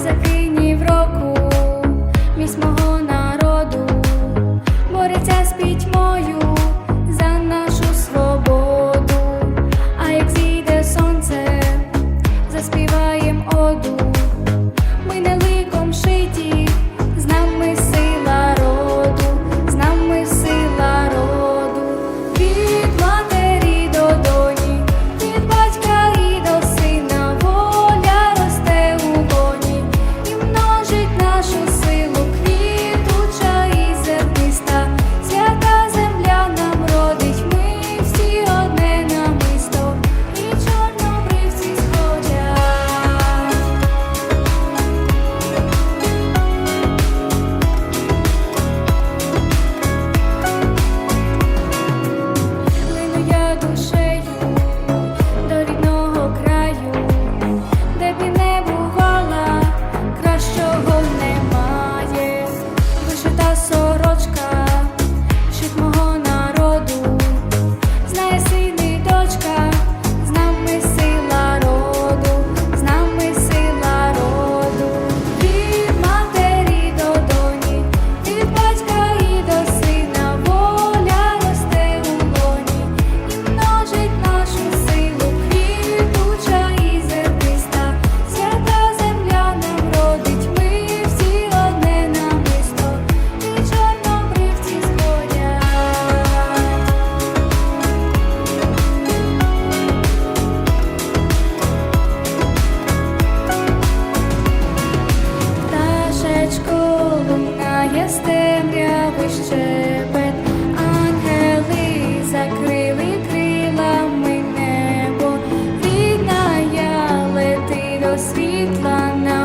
закинів року, місь мого народу, бореться з пітьмою. світла не.